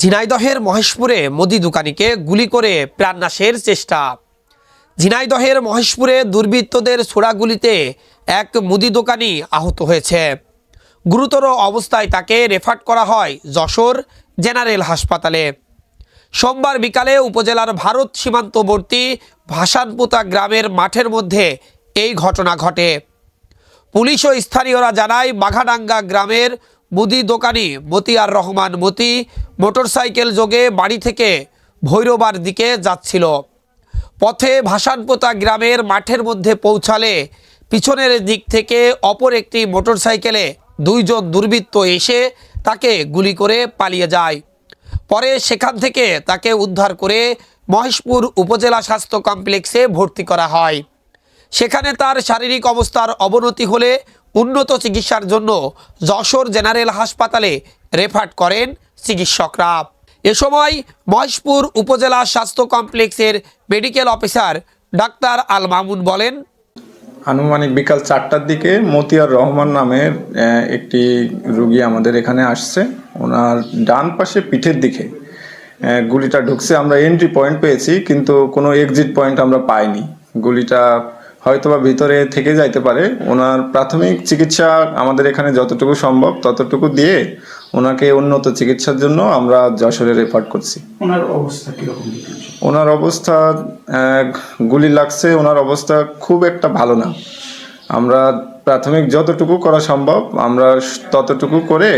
ঝিনাইদহের মহেশপুরে মুদি দোকানিকে গুলি করে প্রাণনাশের চেষ্টা। ঝিনাইদহের মহেশপুরে দুর্বৃত্তদের ছোড়াগুলিতে এক মুদি দোকানি আহত হয়েছে। গুরুতর অবস্থায় তাকে রেফার করা হয় যশোর জেনারেল হাসপাতালে। সোমবার বিকালে উপজেলার ভারত সীমান্তবর্তী ভাসানপুতা গ্রামের মাঠের মধ্যে এই ঘটনা ঘটে। পুলিশ ও স্থানীয়রা জানায়, বাঘাডাঙ্গা গ্রামের মুদি দোকানি মতিয়ার রহমান মতি মোটরসাইকেল যোগে বাড়ি থেকে ভৈরবার দিকে যাচ্ছিল। পথে ভাসানপোতা গ্রামের মাঠের মধ্যে পৌঁছালে পিছনের দিক থেকে অপর একটি মোটরসাইকেলে দুইজন দুর্বৃত্ত এসে তাকে গুলি করে পালিয়ে যায়। পরে সেখান থেকে তাকে উদ্ধার করে মহেশপুর উপজেলা স্বাস্থ্য কমপ্লেক্সে ভর্তি করা হয়। সেখানে তার শারীরিক অবস্থার অবনতি হলে উন্নত চিকিৎসার জন্য যশোর জেনারেল হাসপাতালে রেফার করেন চিকিৎসকরা। এ সময় মহেশপুর উপজেলা স্বাস্থ্য কমপ্লেক্সের medical officer doctor Al Mamun বলেন, আনুমানিক বিকাল চারটার দিকে মতিয়ার রহমান নামের একটি রুগী আমাদের এখানে আসছে। ওনার ডান পাশে পিঠের দিকে গুলিটা ঢুকছে। আমরা এন্ট্রি পয়েন্ট পেয়েছি, কিন্তু কোনো এক্সিট পয়েন্ট আমরা পাইনি। গুলিটা হয়তোবা ভিতরে থেকে যাইতে পারে। ওনার প্রাথমিক চিকিৎসা আমাদের এখানে যতটুকু সম্ভব ততটুকু দিয়ে ওনাকে উন্নত চিকিৎসার জন্য আমরা যশোরে রেফার করছি। ওনার অবস্থা কীরকম ওনার অবস্থা গুলি লাগছে। ওনার অবস্থা খুব একটা ভালো না। আমরা প্রাথমিক যতটুকু করা সম্ভব আমরা ততটুকু করে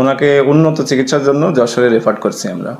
ওনাকে উন্নত চিকিৎসার জন্য যশোরে রেফার করছি আমরা।